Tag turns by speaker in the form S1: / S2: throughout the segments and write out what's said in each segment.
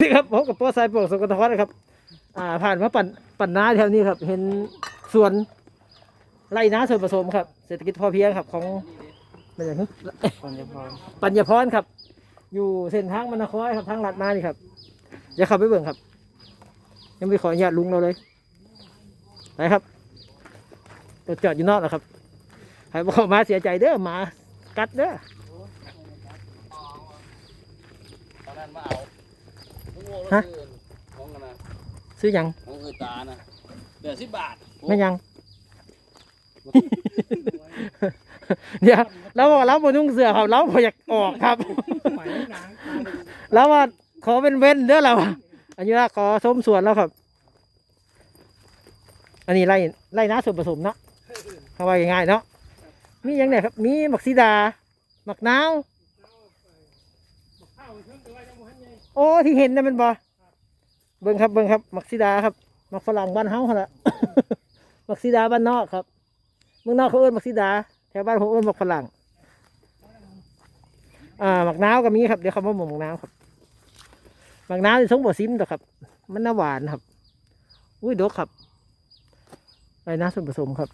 S1: นี่ครับผมกับป้อสายโปร่งสกลนครนะครับ อ่า ผ่านมาปั่นปั่นน้าแถวนี้ครับ เห็นสวนไร่น้าส่วนผสมครับ เศรษฐกิจพอเพียงครับของเป็นอย่างนี้
S2: ปัญญาพร
S1: ปัญญาพรครับ อยู่เส้นทางมนนครครับทางลัดมานี่ครับอย่าข้าไปเบิ่งครับ ยังไม่ขออนุญาตลุงเราเลยไปครับรถจอดอยู่นอกนะครับใครบอกมาเสียใจเด้อหมากัดเด้อ
S2: ตอนนั้นมาเอาผมงง
S1: ฮะ
S2: แล้วของกันนะ
S1: ซื้อหยัง
S2: ของคือตานะเดือดสิบบาท
S1: ไม่หยัง เดี๋ยวเราบอกเราบนนุ่งเสือครับเราพออยากออกครับแล้วว่าขอเป็นเว้นเด้อเราอันนี้ละขอส้มส่วนแล้วครับ อันนี้ไล่ไล่น้าส่วนผสมเนาะเขาว่าง่ายๆเนาะมีอย่างไหนครับ มีหมักซีดาหมักนาวโอ้ที่เห็นนั่นมันบ่ เบิ่งครับเบิ่งครับมักซีดาครับมักฝรั่งบ้านเฮาหั่นละมักซีดาบ้านนอกครับเมืองนอกเขาเอิ้นมักซีดาแถวบ้านผมเอิ้นมักฝรั่งอ่าหมักน้าวก็มีครับเดี๋ยวเขามาหมกหมักน้าวครับหมักน้าวที่สงบ่ซิมดอครับ มันน่าหวานครับ อุ้ยดกครับไรนะส่วนผสมครับ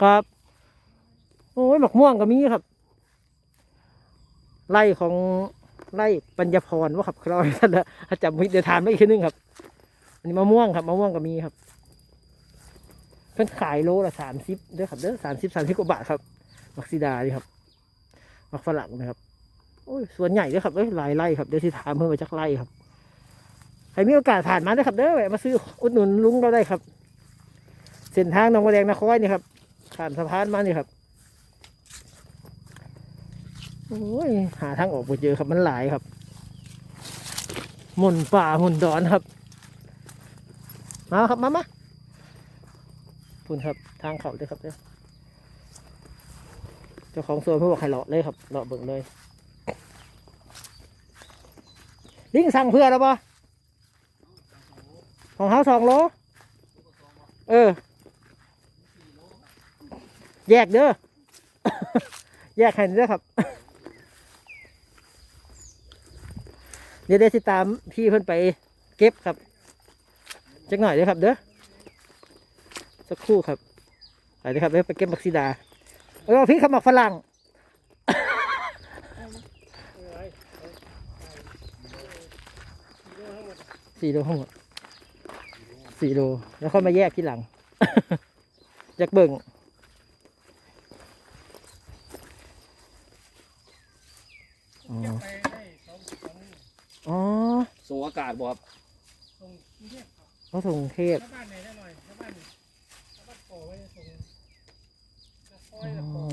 S1: ครับโอ้ยหมักม่วงก็มีครับไล่ของ ไล่ปัญญาพรว่าครับเราท่านละจำไม่เดี๋ยวทานไม่อีกทีนึงครับ อันนี้มะม่วงครับมะม่วงก็มีครับเพิ่นขายโลละสามสิบเด้อครับเด้อสามสิบสามสิบกว่าบาทครับมักซิดานี่ครับมักฝรั่งนะครับโอ้ยสวนใหญ่ด้วยครับเอ้ยหลายไร่ครับเดี๋ยวที่ถามเพิ่มมาจากไร่ครับใครมีโอกาสผ่านมาได้ครับเด้อแวะมาซื้ออุดหนุนลุงเราได้ครับ เส้นทางหนองบัวแดงนครนี่ครับผ่านสะพานมานี่ครับ โอ้ยหาทางออกไปเจอครับมันหลายครับหมุนป่าหมุนดอนครับ มาครับมามาคุณครับทางเขาเลยครับเด้อเจ้าของสวนเพื่อบอกให้เลาะเลยครับเลาะเบิ่งเลยลิงสั่งเพื่อแล้วปะของเขาสองโลเออ แยกเด้อ แยกให้เด้อครับ เดี๋ยวเดี๋ยวสิตามพี่เพิ่อนไปเก็บครับจักหน่อยเด้อครับเด้อสักครู่ครับไปเด้อครับเดี๋ยวไปเก็บบักซีดาเออพี่ขมักฝรั่งสี่โลทั้งหมดสี่โลแล้วค่อยมาแยกที่หลังจากเบิ่งอ๋ออ๋อ
S2: ส่งอากาศบ่ครับ
S1: เขาส่งเทพ
S3: ชาวบ้านไหนได้หน่อยชาวบ้านชาวบ้านโผล่ไว้ส่งตะคอ
S1: อ๋
S3: ยตะโผล่
S1: อ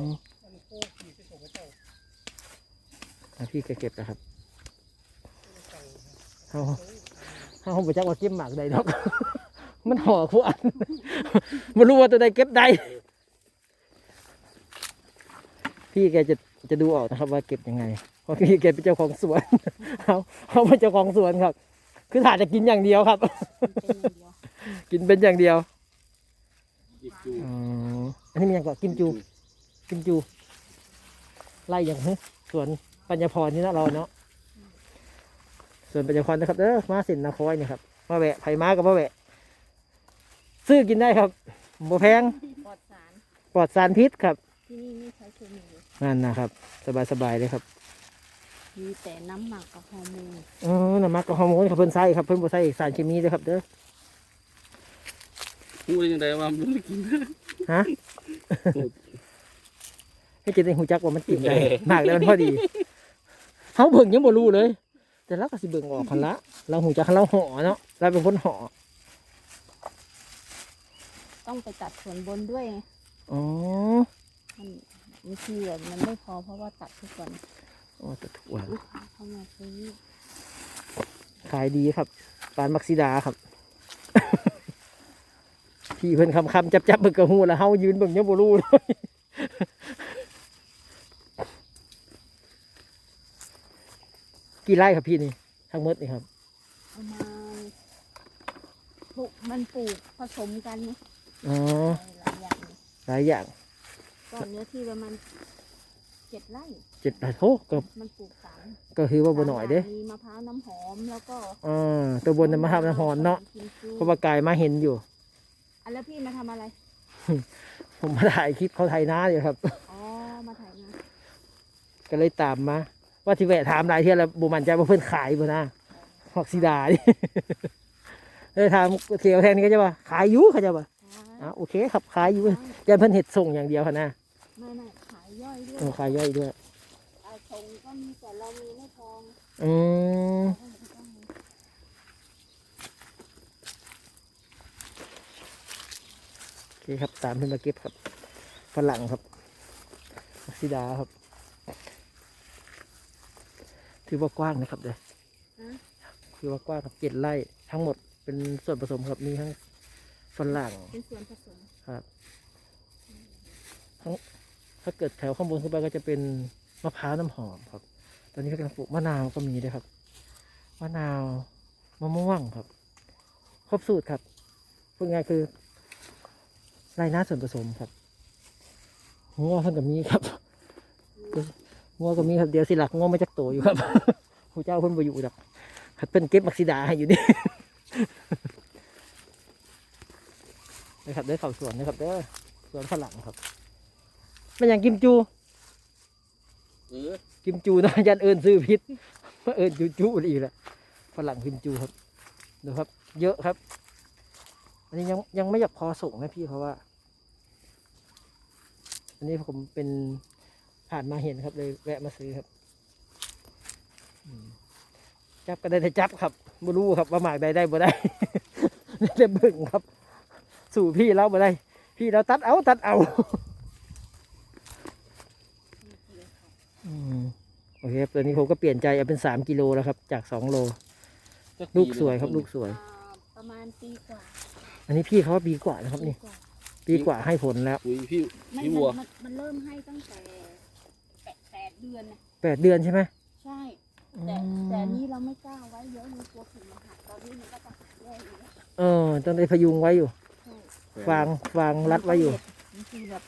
S3: มันโค้ขี่ไปส่งไปเจ้า
S1: อะพี่แกเก็บนะครับเขาเขาเขาบอกจักว่าเก็บหมากใดดอก มันห่อคู่อันไม่รู้ว่าตัวใดเก็บใดพี่แกจะจะดูออกนะครับว่าเก็บยังไง เพราะพี่แกเป็นเจ้าของสวนเขาเขาเป็นเจ้าของสวนครับ คือถ่ายจะกินอย่างเดียวครับ กินเป็นอย่างเดียว
S2: หยิบจู
S1: อ๋ออันนี้มันยังก่อนกิมจู กิมจู ไล่อย่างฮึสวนปัญญาพรนี่นะเราเนาะส่วนปัญญาพรนะครับเด้อมาสินนาคอยนี่ครับมาแวะไผ่มากับมาแวะ ซื้อกินได้ครับบ่แพง
S4: ปลอดสาร
S1: ปลอดสารพิษครับ
S4: ที่นี่ไม่ใช้เคมี
S1: นั่นนะครับ สบายๆเลยครับ
S4: มีแต่น้ำหมักกับฮอร์โมน
S1: อ๋อน้ำมักกับฮอร์โมนครับเพิ่นใส่ครับเพิ่นบ่ใส่สารเคมีเลยครับเด้อ
S2: พูดได้ยังไงว่ามันไม่กิน
S1: ฮะให้จิตในหูจักว่ามันกินได้
S2: เออ
S1: มากแล้วมันพอดีเขาเบิ่งยังบ่รู้เลย แต่เราก็สิเบิ่งออกคันละเราหูจักคันเราห่อเนาะเราเป็นคนห่อ
S4: ต้องไปตัดส่วนบนด้วยไง
S1: อ๋อ
S4: มันบางทีแบบมันไม่พอเพราะว่าตัดทุกวัน
S1: อ๋อแต่ถูกวัน
S4: ลูกค้าเข้ามาซื้อ
S1: ขายดีครับปานมักซิดาครับ พี่เพิ่นคำคำจับจับเบิ่งกระหูแล้วเฮายืนเบิ่งยังบ่รู้เลยกี่ไร่ครับพี่นี่ ทั้งหมดนี่ครับ
S4: เอามาปลูกมันปลูกผสมกันนะ
S1: อ๋อ
S4: หลายอย่าง
S1: หลายอย่าง
S4: ก็เนื้อที่ประมาณ เจ็ดไร่
S1: เจ็ดไร่โถก็
S4: มันปลูกสาม
S1: ก็คือว่าบ่หน่อยเด้
S4: มีมะพร้าวน้ำหอมแล้วก็
S1: อ่าตัวบนน่ะมาทำน้ำหอนเนาะ
S4: กิจู
S1: เพราะว่ากายมาเห็นอยู่
S4: อะแล้วพี่มาทำอะไร
S1: ผมมาถ่ายคลิปเขาไทยนาอยู่ครับ
S4: อ๋อมาถ่ายงาน
S1: ก็เลยตามมา ว่าที่แวะถามหลายเที่ยแล้วบุมันใจว่าเพื่อนขายบ่นะฮอกซิดาดิเลยถามเที่ยวแทนนี้ก็จะว่าขายอยู่เขาจะว่าอ่าโอเคครับขายอยู่แต่เพิ่นเห็ดส่งอย่างเดียวค่ะนะ
S4: ไม่ไม่ขายย่อย ด้วย
S1: โอ้ขายย่อยด้วย
S4: อ่าส่งก็มีแต่เรามีไม่พอง
S1: อืมโอเคครับตามเพิ่นมาเก็บครับฝรั่งครับฮอกซิดาครับ ถือว่ากว้างนะครับเด้อคือว่ากว้างครับเจ็ดไร่ทั้งหมดเป็นส่วนผสมครับมีทั้งฝรั่ง
S4: เป็นส่วนผสม
S1: ครับทั้ง ถ้าเกิดแถวข้างบนขึ้นไปก็จะเป็นมะพร้าวน้ำหอมครับ ตอนนี้ก็กำลังปลูกมะนาวก็มีด้วยครับ มะนาวมะม่วงครับ ครบสูตรครับพูดง่ายคือไรน้าส่วนผสมครับงัวเพิ่นกับมีครับงัวก็มีครับเดี๋ยวสิหลักงัวมาจากโตอยู่ครับผู้เจ้าเพิ่นบ่อยู่ดอกหัดเป็นเก็บมักซิดาให้อยู่นี่นะครับเด้อเข่าสวนนะครับเด้อสวนฝรั่งครับ มันอย่างกิมจู
S2: เออ
S1: กิมจูนะยันเอิญซื้อพิษมาเอิญจูจูอีกแล้วฝรั่งกิมจูครับดูครับ เยอะครับ อันนี้ยังยังไม่อยากพอส่งนะพี่เพราะว่า อันนี้ผมเป็นผ่านมาเห็นครับเลยแวะมาซื้อครับอืมจับก็ได้แต่จับครับไม่รู้ครับว่าหมากใดได้บ่ได้ได้แต่เบิ่งครับ สู่พี่เราบ่ได้ พี่เราตัดเอาตัดเอา อืม โอเคครับตอนนี้ผมก็เปลี่ยนใจเอาเป็นสามกิโลแล้วครับ จากสองโล ลูกสวยครับลูกสวย
S4: อ่าประมาณปีกว่า
S1: อันนี้พี่เขาว่าปีกว่านะครับ
S4: ปี
S1: นี่
S4: กว่า
S1: ปีกว่าให้ผลแล้ว
S2: ปุ๋ยพี่
S4: ไม่
S2: พี่
S4: มัน
S2: วัว
S4: มันมันเริ่มให้ตั้งแต่แปดแปดเดือนนะ
S1: แปดเดือนใช่ไหม
S4: ใช่ แต่แต่อันนี้เราไม่กล้าไว้เยอะเลยกลัวฝุ่นมาหักตอนนี้มันก็จะหักแย่อีกแล้ว
S1: เออต้องได้พยุงไว้อยู่
S4: ใช่
S1: ฟางฟางรัดไว้อยู่
S4: บางทีแบบ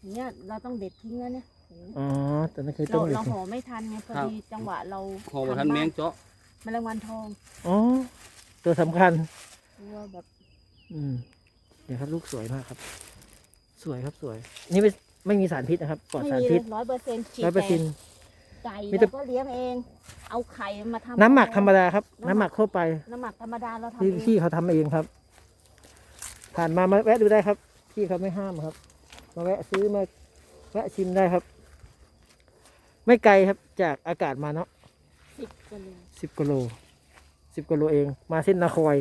S4: อย่างเนี้ยเราต้องเด็ดทิ้งแล้วเนี่ยเห็นไหม
S1: อ๋อตอนนั้นคือ
S4: เรา
S1: ต้อง
S4: เราห่อไม่ทันไงพอดีจังหวะเรา
S2: พอมาทันแมงเจาะ
S4: แมลงวันทอง
S1: อ๋อตัวสำคัญ
S4: ตัวแบบ
S1: อืมเดี๋ยวครับลูกสวยมากครับ สวยครับสวย นี่ไม่ไม่มีสารพิษนะครับปลอด
S4: ไม่
S1: สาร
S4: มี
S1: พิษ
S4: ร้อยเปอร์เซ็นต์ฉีด
S1: ร้อยเปอร์เซ็นต์
S4: ไก่
S1: มีแต่
S4: เราก็เลี้ยงเอง เอาไข่มาทำ
S1: น้ำหมักธรรมดาครับ น้ำหมักทั่วไป
S4: น้ำหมักธรรมดาเราทำ
S1: ที่
S4: เอง
S1: พี่เขาทำเองครับ ผ่านมามาแวะดูได้ครับ พี่เขาไม่ห้ามครับ มาแวะซื้อมาแวะชิมได้ครับ ไม่ไกลครับจากอากาศมาเนาะ
S4: สิบกันเลย
S1: สิบกิโลสิบกิโลเองมาเส้นนาคอย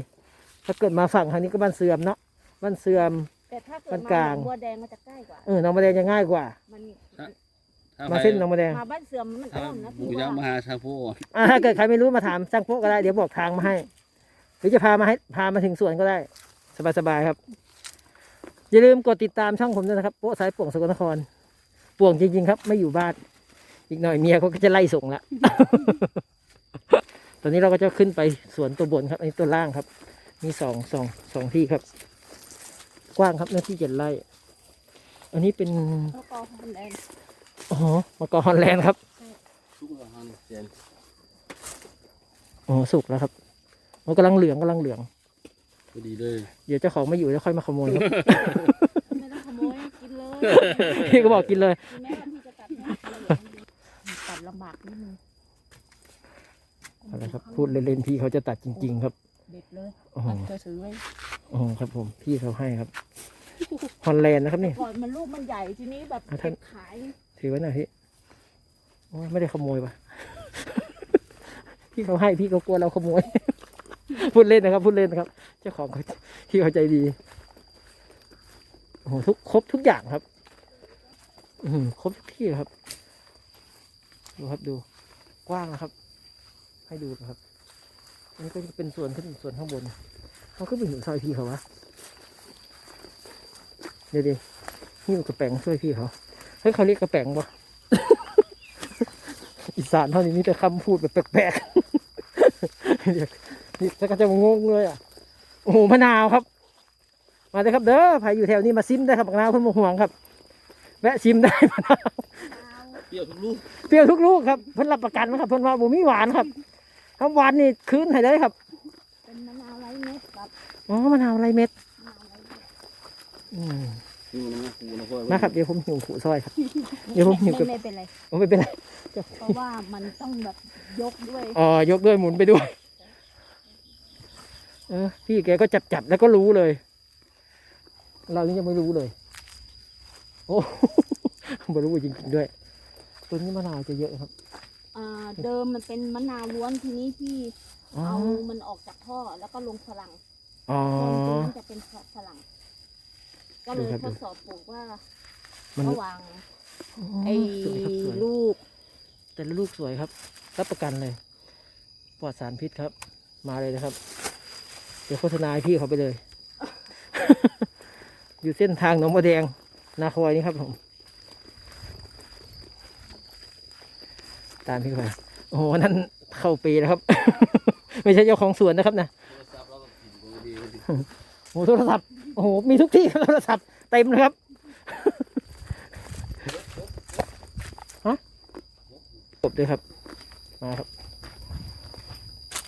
S1: ถ้าเกิดมาฝั่งทางนี้ก็บ้านเสื่อมเนาะบ้านเสื่อม
S4: แต่ถ้าเกิ
S1: มั
S4: ด
S1: น
S4: มาก
S1: ลาง
S4: หนองบัวแดงมันจะใกล้กว่า
S1: เออหน้องมะแดงจะง่ายกว่า
S4: มัน
S2: ถ้
S1: มาเส้นหน้องมะแดง
S4: มาบ้านเสื่อมมัน
S2: ถ้า
S4: อ้อมนะ
S2: บุ
S4: พี่
S2: กยัก
S4: ว่า
S2: มาหาชาโพ
S1: อ่าถ้าเกิดใครไม่รู้มาถามช่างโป๊ะก็ได้เดี๋ยวบอกทางมาให้ หรือจะพามาให้พามาถึงสวนก็ได้ สบายๆครับ อย่าลืมกดติดตามช่องผมด้วยนะครับโป๊ะสายป่วงสกลนคร ป่วงจริงๆครับ ไม่อยู่บ้าน อีกหน่อยเมียเขาก็จะไล่ส่งละ ตอนนี้เราก็จะขึ้นไปสวนตัวบนครับ อันนี้ตัวล่างครับ มีสองสองสองที่ครับ กว้างครับเนื้อที่เจ็ดไร่ อันนี้เป็น
S4: แล้วก็ฮอลแลนด์
S1: อ๋อมะกอกฮอลแลนด์ครับ
S2: ทุกละหันเสียน
S1: อ๋อสุกแล้วครับมันกำลังเหลืองกำลังเหลือง
S2: พอดีเลย
S1: เดี๋ยวเจ้าของไม่อยู่แล้วค่อยมาขโมยครับ
S4: ไม่ต้องขโมยกินเลย
S1: พี่ก็บอกกินเลย
S4: กินแม่วันที่จะตัดให้ตัดลำบากนิดนึง
S1: อะไรครับ พูดเล่นๆพี่เขาจะตัดจริง ๆ ครับ
S4: เด็ดเลย
S1: โอ้โห
S4: จะถือไว้
S1: โอ้โหครับ ผมพี่เขาให้ครับฮอลแลนด์นะครับนี่
S4: ก่อนมันลูกมันใหญ่ทีนี้แบบ
S1: อะท่าน
S4: เก็บขาย
S1: ถือไว้หน่อยพี่โอ้ยไม่ได้ขโมยปะพี่เขาให้พี่เขากลัวเราขโมย พูดเล่นนะครับ พูดเล่นนะครับ เจ้าของเขาพี่เขาใจดีโอ้โหทุกครบทุกอย่างครับ อืมครบทุกที่ครับ ดูครับดูกว้างนะครับ ให้ดูนะครับ อันนี้ก็จะเป็นส่วนขึ้นส่วนข้างบนเขาขึ้นไปถึงซอยพี่เขาวะเดี๋ยวดินี่มันกระแปงช่วยพี่เขาเฮ้ยเขาเรียกกระแปงปะอีสานเท่านี้มีแต่คำพูดแบบแปลกๆเรียกนี่ถ้าก็จะงงเลยอะโอ้โหมะนาวครับ มาเลยครับเด้อใครอยู่แถวนี้มาซิมได้ครับมะนาวเพิ่นมาห่วงครับ แวะชิมได้มะนาว
S2: รี้ยวทุกลูก
S1: เปรี้ยวทุกลูกครับเพิ่นรับประกันนะครับเพิ่นว่าบ่มีหวานครับถ้าหวานนี่คืนให้เลยครับ
S4: เป็นมะนาวไร้เม็ดกับ
S1: อ๋อมะนาวไรเม็ด
S4: มะนาวไร้เม็ด
S1: อืม
S2: นี่มันมาคูนะพ่อ
S1: มาครับเดี๋ยวผมหิวขู่ซอยครับเดี๋ยวผมหิว
S4: ไม่
S1: กับ
S4: ไม่เป็นไร
S1: ผมไม่เป็นไร
S4: เพราะว่ามันต้องแบบยกด้วย
S1: อ๋อยกด้วยหมุนไปด้วย เออพี่แกก็จับจับแล้วก็รู้เลย เรานี่ยังไม่รู้เลย โอ้ไม่รู้จริงๆด้วย ตัวนี้มะนาวจะเยอะครับ
S4: อ่าเดิมมันเป็นมะนาวล้วนทีนี้ที่
S1: อ๋อ
S4: เอามันออกจากท่อแล้วก็ลงฝรั่ง
S1: อ๋อ
S4: ต้นตรงนั้นจะเป็นฝรั่ง ก็เลย
S1: ดูครับ
S4: ทดสอบปลูกว่า
S1: มัน
S4: ระหว่างไอ้
S1: สวยครับสวย
S4: ลูก
S1: แต่ละลูกสวยครับ รับประกันเลยปลอดสารพิษครับ มาเลยนะครับ เดี๋ยวโฆษณาให้พี่เขาไปเลย อยู่เส้นทางหนองบัวแดง นาคอยนี่ครับผม ตามพี่ขาไปโอ้โหนั่นเข้าปีแล้วครับ ไม่ใช่เจ้าของสวนนะครับนะ
S2: โทรศัพท์เราก็กิดูดีดี
S1: โอ้โหโทรศัพท์โอ้โหมีทุกที่ครับโทรศัพท์เต็มเลยครับฮะกบด้วยครับมาครับ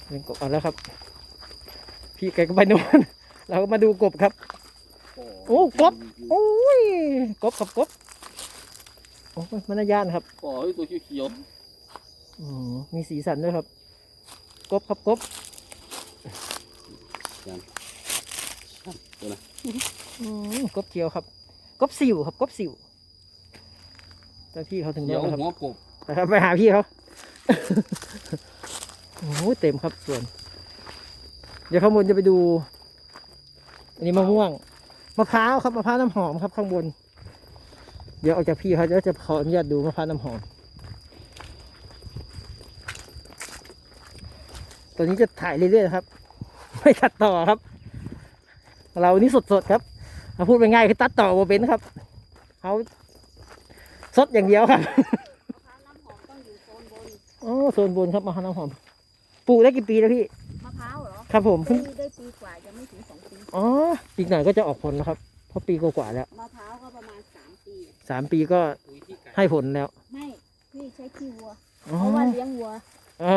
S1: เล่นกบเอาแล้วครับ พี่แกก็ไปโน่นเราก็มาดูกบครับ โอ้กบโอ้ยกบครับกบโอ้ยมันน่ายานครับ
S2: ปล่อยตัวเขียว
S1: มมีสีสันด้วยครับ กบครับกบ
S2: ๆตัวนะ
S1: อืมกบเขียวครับ กบสิวครับกบสิวเจ้าที่เขาถึง
S2: เขี
S1: แล้
S2: ยวว
S1: ครับ
S2: หัวกบ
S1: ไปครับไปหาพี่เขาโอ้โหเต็มครับส่วน เดี๋ยวข้างบนจะไปดู อันนี้มะม่วงมะพร้าวครับมะพร้าวน้ำหอมครับข้างบน เดี๋ยวออกจากพี่เขาเดี๋ยวจะขออนุญาตดูมะพร้าวน้ำหอม ตัวนี้จะถ่ายเรื่อยๆนะครับ ไม่ตัดต่อครับ เรานี่สดๆครับถ้าพูดไปง่ายคือตัดต่อโมเป็นครับเขาสดอย่างเดียวครับ
S4: มะพร้าวน้ำหอมต้องอยู่โซนบน
S1: โอ้โซนบนครับมะพร้าวน้ำหอมปลูกได้กี่ปีแล้วพี่
S4: มะพร้าวเหรอ
S1: ครับผม
S4: ได้
S1: เพิ่ง
S4: ได้ปีกว่ายังไม่ถึงสองปี
S1: อ๋ออีกหน่อยก็จะออกผลแล้วครับเพราะปีกว่าๆแล้ว
S4: มะพร้าวก็ประมาณสามปี
S1: สามปีก็ให้ผลแล้ว
S4: ไม่พี่ใช้ขี้วัว
S1: อ๋อ
S4: เพราะว่าเลี้ยงวัว
S1: อ่า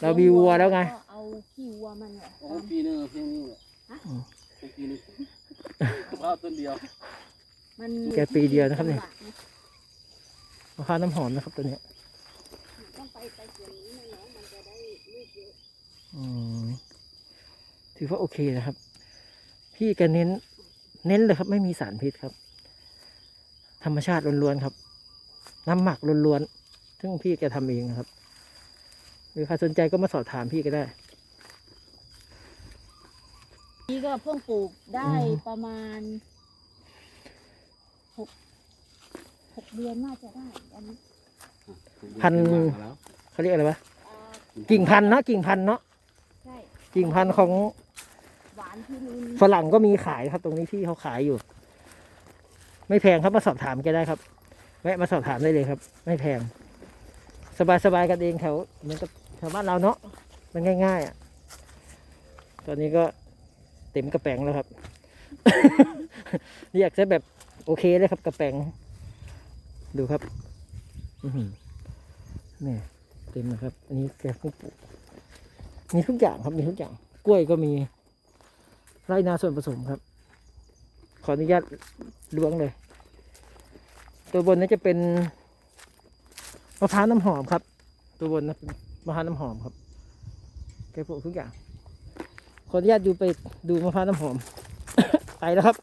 S1: เรามีวัวแล้วไง
S4: ก็เอาขี้วัวมันเนี่ย
S2: โอ้ปีนึงเพียงนี้แหละ
S4: ฮะ
S2: ปีนึงข้าวต้นเดียว
S4: มัน
S1: แกปีเดียวนะครับเนี่ย
S4: จังหวะ
S1: มะพร้าวน้ำหอมนะครับตัวเนี้ย
S4: ต้องไปไปส่วนนี้นะเนาะมันจะได้ลูกเยอะ
S1: อืมถือว่าโอเคนะครับ พี่แกเน้น เน้นเลยครับ ไม่มีสารพิษครับ ธรรมชาติล้วนๆครับ น้ำหมักล้วนๆซึ่งพี่แกทำเองนะครับ หรือใครสนใจก็มาสอบถามพี่ก็ได้
S4: นี่ก็เพิ่งปลูกได้
S1: อืม
S4: ประมาณหกหกเดือนน่าจะได้อันนี้
S1: พัน
S2: แล้ว
S1: เขาเรียกอะไรวะ
S4: อ่า
S1: กิ่งพันธุ์เนอะกิ่งพันธุ์เนาะ
S4: ใช่
S1: กิ่งพันธุ์ของ
S4: หวานที่ลิน
S1: ฝรั่งก็มีขายครับตรงนี้ที่เขาขายอยู่ ไม่แพงครับมาสอบถามแกได้ครับแวะมาสอบถามได้เลยครับ ไม่แพง สบายๆกันเองแถวเหมือนกับแถวบ้านเราเนาะมันง่าย ๆอะตอนนี้ก็เต็มกระแปงแล้วครับเรียกซะแบบโอเคเลยครับกระแปงดูครับนี่เต็มนะครับ อันนี้แกเพิ่งปลูกมีทุกอย่างครับมีทุกอย่าง กล้วยก็มีไรนาส่วนผสมครับ ขออนุญาตล้วงเลย ตัวบนนี้จะเป็น มะพร้าวน้ำหอมครับ ตัวบนนะมะพร้าวน้ำหอมครับแกปลูกทุกอย่างขออนุญาตดูไปดูมะพร้าวน้ำหอม ไปแล้วครับ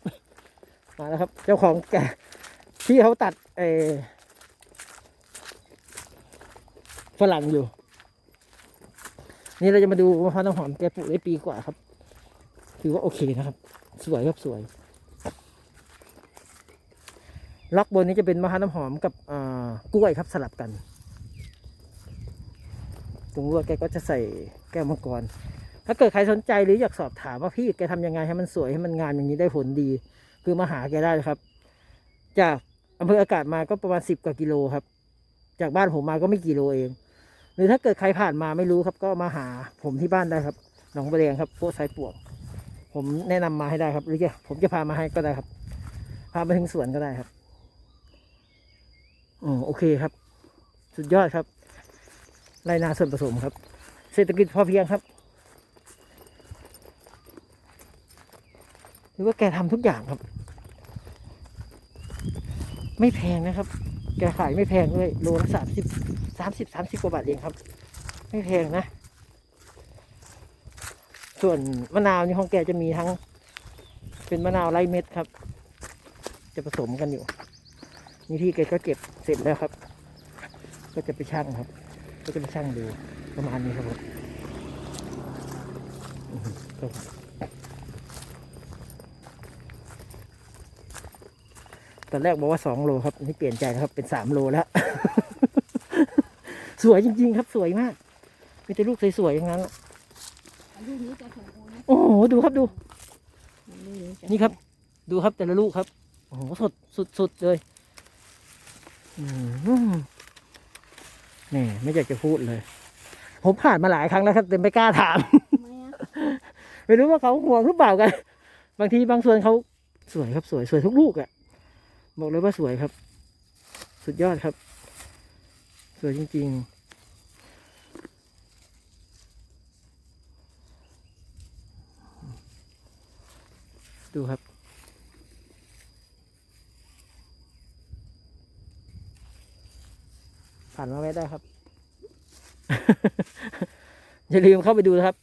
S1: มาแล้วครับ เจ้าของแกที่เขาตัดเออฝรั่งอยู่ นี่เราจะมาดูมะพร้าวน้ำหอมแกปลูกได้ปีกว่าครับ ถือว่าโอเคนะครับ สวยครับสวย ล็อกบนนี้จะเป็นมะพร้าวน้ำหอมกับอ่ากล้วยครับสลับกัน ตรงรั้วแกก็จะใส่แก้วมังกร ถ้าเกิดใครสนใจหรืออยากสอบถามว่าพี่แกทำยังไงให้มันสวยให้มันงามอย่างนี้ได้ผลดี คือมาหาแกได้ครับ จากอำเภออากาศมาก็ประมาณสิบกว่ากิโลครับ จากบ้านผมมาก็ไม่กี่โลเอง หรือถ้าเกิดใครผ่านมาไม่รู้ครับ ก็มาหาผมที่บ้านได้ครับหนองประแดงครับโพสายปวกผมแนะนำมาให้ได้ครับ หรือจะผมจะพามาให้ก็ได้ครับ พามาถึงสวนก็ได้ครับ อ๋อโอเคครับ สุดยอดครับไรนาส่วนผสมครับ เศรษฐกิจพอเพียงครับ หรือว่าแกทำทุกอย่างครับ ไม่แพงนะครับ แกขายไม่แพงด้วยโลละสามสิบสามสิบสามสิบกว่าบาทเองครับ ไม่แพงนะ ส่วนมะนาวนี่ของแกจะมีทั้ง เป็นมะนาวไร้เม็ดครับ จะผสมกันอยู่ นี่พี่แกก็เก็บเสร็จแล้วครับ ก็จะไปชั่งครับ ก็จะไปชั่งดูประมาณนี้ครับผมอื้อหือครับตอนแรกบอกว่าสองโลครับ นี่เปลี่ยนใจแล้วครับ เป็นสามโลแล้ว สวยจริง ๆ ครับ สวยมากมีแต่ลูกสวยๆอย่างนั้นอะ
S4: ลูกนี้จะสมบูรณ์นะ
S1: โอ้โหดูครับดู
S4: ลูกนี้จะ
S1: นี่ครับ ดูครับแต่ละลูกครับ โอ้โหสดสุดสุดเลยอืม นี่ไม่อยากจะพูดเลย ผมผ่านมาหลายครั้งแล้วครับแต่ไม่กล้าถาม
S4: ทำไมอะ
S1: ไม่รู้ว่าเขาห่วงหรือเปล่ากัน บางทีบางส่วนเขาสวยครับสวยสวยทุกลูกอะ่ะ บอกเลยว่าสวยครับ สุดยอดครับ สวยจริง ๆดูครับ ผ่านมาไม่ได้ครับ อย่าลืมเข้าไปดูนะครับ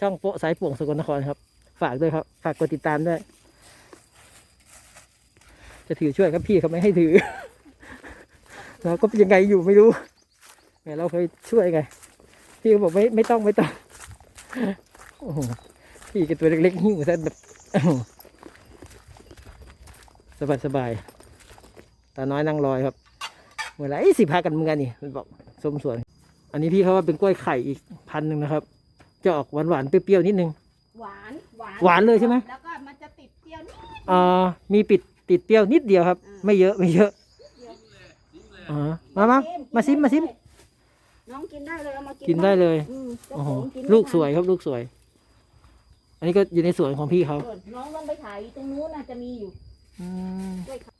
S1: ช่องโปะสายป่วงสกลนครครับ ฝากด้วยครับ ฝากกดติดตามด้วย จะถือช่วยครับพี่เขาไม่ให้ถือ เราก็เป็นยังไงอยู่ไม่รู้แหมเราเคยช่วยไง พี่เขาบอกไม่ไม่ต้องไม่ต้องโอ้โหพี่กับตัวเล็กๆหิ้วซะแบบสบายสบายตาน้อยนั่งรอยครับ เมื่อไหรสิพากันเมืองนี่มันบอกสมส่วน อันนี้พี่เขาว่าเป็นกล้วยไข่อีกพันหนึ่งนะครับ จะออกหวานหวานๆเปรี้ยวๆนิดนึง
S4: หวานหวาน
S1: หวานเลยใช่ไหม
S4: แล้วก็มันจะติดเปรี้ยวนิด
S1: อ่ามีปิดติดเปรี้ยวนิดเดียวครับ
S4: อืม
S1: ไม่เยอะไม่เยอะอ่ามามามาซิมมาซิม
S4: น้องกินได้เลยเอามากิ
S1: กินได้เลย
S4: อืมเจ้า
S1: โอ้โห
S4: ของกินไม่
S1: ลูก
S4: ทัน
S1: สวยครับลูกสวย อันนี้ก็อยู่ในสวนของพี่เขา
S4: เออน้องลองไปถ่ายตรงนู้นน่ะจะมีอยู่
S1: อืม
S4: กล้วยไข่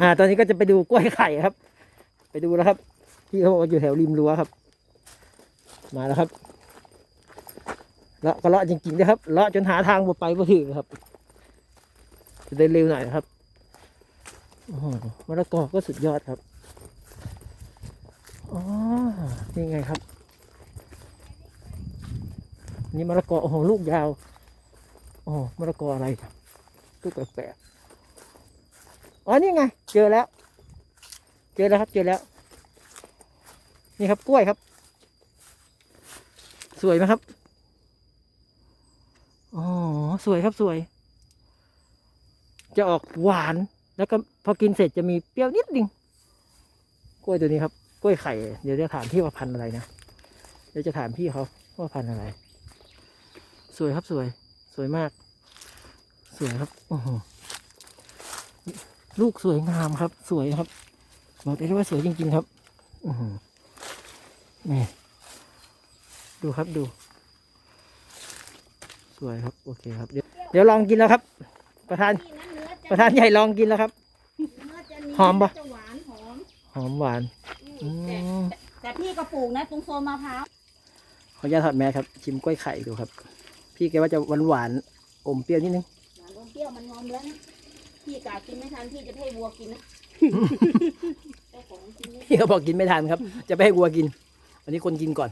S1: อ่า ตอนนี้ก็จะไปดูกล้วยไข่ครับ ไปดูแล้วครับพี่เขาบอกว่าอยู่แถวริมรั้วครับ มาแล้วครับเลาะก็เลาะจริงๆนะครับเลาะจนหาทางบ่ไปบ่ถึงครับ จะเดินเร็วหน่อยนะครับโอ้มะละกอก็สุดยอดครับอ๋อนี่ไงครับ นี่มะละกอโอ้โหลูกยาวโอ้มะละกออะไรครับลูกแปลกๆอ๋อนี่ไง เจอแล้ว เจอแล้วครับเจอแล้ว นี่ครับกล้วยครับ สวยไหมครับอ๋อสวยครับสวย จะออกหวาน แล้วก็พอกินเสร็จจะมีเปรี้ยวนิดนึงกล้วยตัวนี้ครับกล้วยไข่ เดี๋ยวจะถามพี่ว่าพันอะไรนะเดี๋ยวจะถามพี่เขาว่าพันอะไร สวยครับสวย สวยมาก สวยครับโอ้โหลูกสวยงามครับ สวยครับ บอกได้เลยว่าสวยจริง ๆ ครับอือหือนี่ดูครับดู สวยครับ โอเคครับ เดี๋ยวเดี๋ยวลองกินแล้วครับ ประธาน
S4: นี่นะเนื้อจะ
S1: ประธานใหญ่ลองกินแล้วครับ
S4: เนื้อจะเนียน
S1: หอมปะ
S4: จะหวานหอม
S1: หอมหวาน
S4: อื
S1: อื
S4: ม
S1: ม
S4: แต่แต่พี่ก็ปลูกนะ ตรงโซนมะพร้าว
S1: ขออนุญาตถอดแมสครับ ชิมกล้วยไข่ดูครับ พี่แกว่าจะหวานหวานๆอมเปรี้ยวนิดนึง
S4: หวานอมเปรี้ยวมันงอมแล้วนะพี่กากินไม่ทันพี่จะให้วัวกินนะ เจ้าของกินไม่
S1: พี่เขาบอกกินไม่ทันครับ จะไปให้วัวกิน วันนี้คนกินก่อน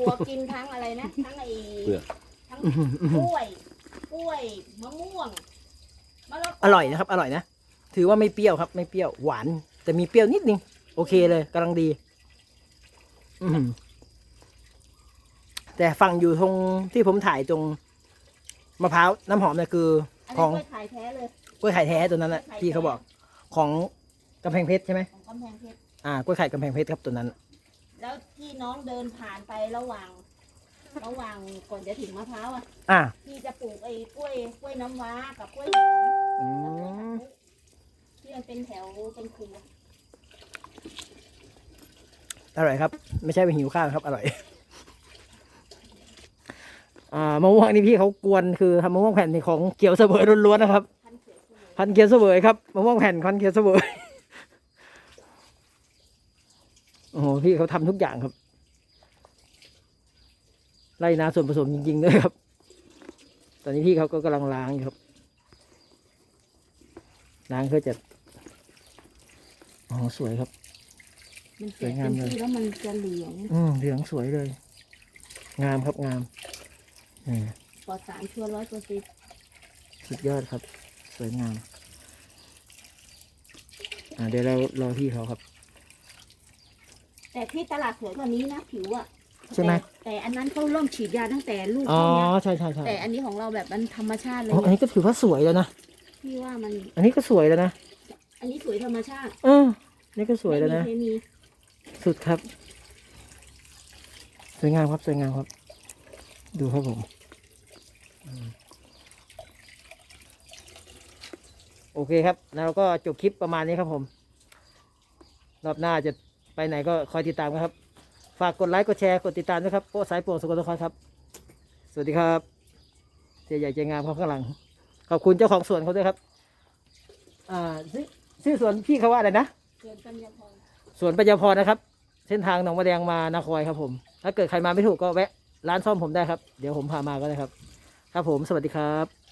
S4: วัวกินทั้งอะไรนะ ทั้งไอ้
S2: เปลือก
S4: ทั้งกล้วย กล้วยมะม่วงมะละก
S1: อร่อยนะครับ อร่อยนะ ถือว่าไม่เปรี้ยวครับ ไม่เปรี้ยว หวาน แต่มีเปรี้ยวนิดนึง โอเคเลยกำลังดี อือหือแต่ฟังอยู่ตรงที่ผมถ่ายตรงมะพร้าวน้ำหอมเนี่ยคือ
S4: อัน
S1: ข
S4: นี้
S1: อง
S4: กล้วยไข่แท้เลย
S1: กล้วยไข่แท้ตัวนั้นนะ
S4: กล้วยไข่
S1: ที่เขาบอก ของกำแพงเพชรใช่ไหม
S4: ของกำแพงเพชร
S1: อ่ากล้วยไข่กำแพงเพชรครับตัวนั้น
S4: แล้วที่น้องเดินผ่านไประหว่าง ระหว่างก่อนจะถึงมะพร้าวอะ
S1: อ่า
S4: พี่จะปลูกไอ้กล้วยกล้วยน้ำว้ากับกล้วย
S1: อื
S4: หอม
S1: ม
S4: ที่มันเป็นแถวเป็นคู
S1: อร่อยครับ ไม่ใช่ไปหิวข้าวครับ อร่อย อ่ามะม่วงนี่พี่เขากวนคือทำมะม่วงแผ่นนี่ของเกี๊ยวเสวยล้วนๆนะครับ
S4: พันเขียวเสมอ
S1: พันเกี๊ยวเสวยครับมะม่วงแผ่นพันเกี๊ยวเสวยโอ้โหพี่เขาทำทุกอย่างครับ ไล่นาส่วนผสมจริงๆด้วยครับ ตอนนี้พี่เขาก็กำลังล้างอยู่ครับล้างเพื่อจะอ๋อสวยครับ
S4: มัน
S1: ส
S4: แกะ
S1: วยงา
S4: เต็
S1: ม
S4: ม
S1: เลย
S4: ที่แล้วมันจะเหลือง
S1: อืมเหลืองสวยเลย งามครับงามนี่
S4: ปลอดสารชัวร้อยเปอร์เซ็นต์
S1: สุดยอดครับ สวยงาม อ่าเดี๋ยวเรารอพี่เขาครับ
S4: แต่ที่ตลาดสวยกว่านี้นะผิวอะ
S1: ใช่ไหม
S4: แต่แต่อันนั้นเขาเริ่มฉีดยาตั้งแต่ลูก
S1: อ๋อ
S4: เท่าเนี้ย
S1: ใช่ใช่ใช่
S4: แต่อันนี้ของเราแบบมันธรรมชาติเลย
S1: อ๋ออันนี้ก็ถือว่าสวยแล้วนะ
S4: พี่ว่ามัน
S1: อันนี้ก็สวยแล้วนะ
S4: อันนี้สวยธรรมชาติ
S1: เอออันนี่ก็สวยแล้วนะ
S4: ไม่มีเคมี
S1: สุดครับ สวยงามครับ สวยงามครับ ดูครับผมอืม โอเคครับแล้วก็จบคลิปประมาณนี้ครับผม รอบหน้าจะไปไหนก็คอยติดตามนะครับ ฝากกดไลค์กดแชร์กดติดตามด้วยครับโป้สายป่วงสกลนครครับ สวัสดีครับเจใหญ่เจงามครับข้างหลัง ขอบคุณเจ้าของสวนเขาด้วยครับ อ่าชื่อชื่อสวนพี่เขาว่าอะไรนะ
S4: เกินปัญญาพร
S1: สวนปัญญาพรนะครับ เส้นทางหนองมะแดงมานาคอยครับผม ถ้าเกิดใครมาไม่ถูกก็แวะร้านซ่อมผมได้ครับ เดี๋ยวผมพามาก็ได้ครับ ครับผม สวัสดีครับ